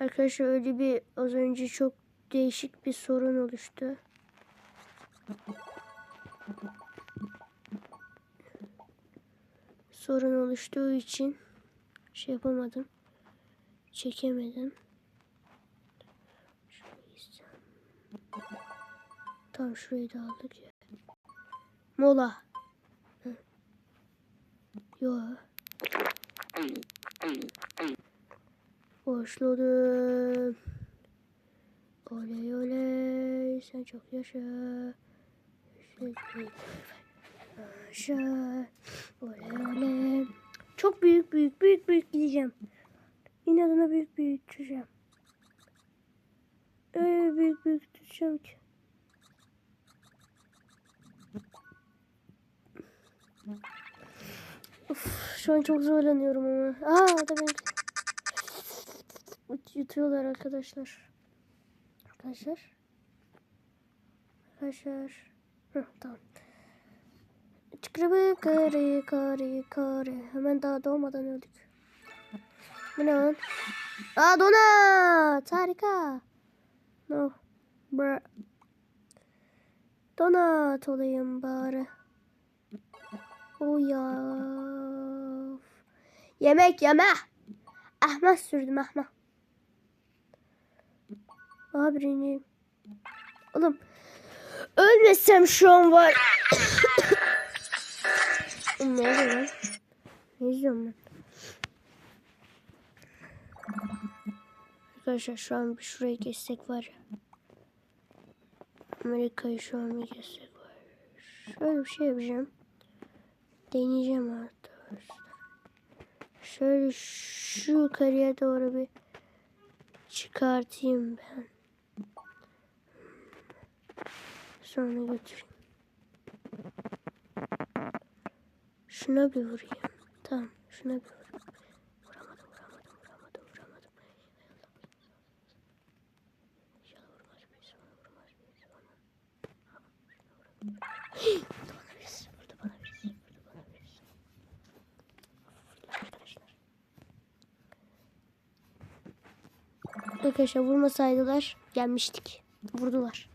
Arkadaşlar öyle bir az önce çok değişik bir sorun oluştu. Sorun oluştuğu için şey yapamadım. Çekemedim. Tamam şurayı da aldık ya. Mola. Yo. Boşladım. Oley oley. Sen çok yaşa. Yaşa. Oley oley. Çok büyük büyük büyük büyük gideceğim. İnadına büyük büyük tutacağım. Öyle büyük büyük tutacağım ki. Of, şu an çok zorlanıyorum ama. Aa da beni yutuyorlar arkadaşlar. Arkadaşlar. Arkadaşlar. Hı, tamam. Çıkırı kare kare kare. Hemen daha doğmadan öldük. Bu ne lan? Aa donat. Harika. No. Bra. Donat olayım bari. O ya. Yemek yeme. Ahmet sürdüm Ahmet. Abi ineyim. Oğlum. Ölmesem şu an var. Ne oluyor? Ne izliyorum ben? Arkadaşlar şu an bir şurayı kessek var ya. Amerika'yı şu an bir kessek var. Şöyle bir şey yapacağım. Deneyeceğim artık. Şöyle şu yukarıya doğru bir çıkartayım ben. Sonra götüreyim. Şuna bir vurayım. Tamam. Şuna bir vurayım. Vuramadım, vuramadım, vuramadım, vuramadım. İnşallah vurmaz birisi bana, vurmaz birisi bana. Bana birisi, vurdu bana birisi, vurdu bana birisi. Arkadaşlar. Arkadaşlar vurmasaydılar gelmiştik. Vurdular.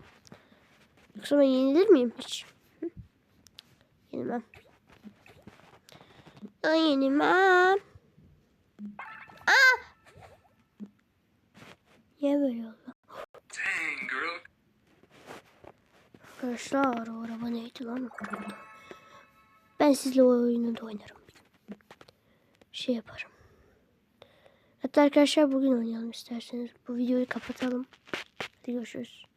Yoksa ben yenilir miyim hiç? Yenilmem. Ben yenilmem. Niye böyle oldu? Arkadaşlar o araba neydi lan? Ben sizle o oyunu da oynarım. Şey yaparım. Hatta arkadaşlar bugün oynayalım isterseniz. Bu videoyu kapatalım. Hadi görüşürüz.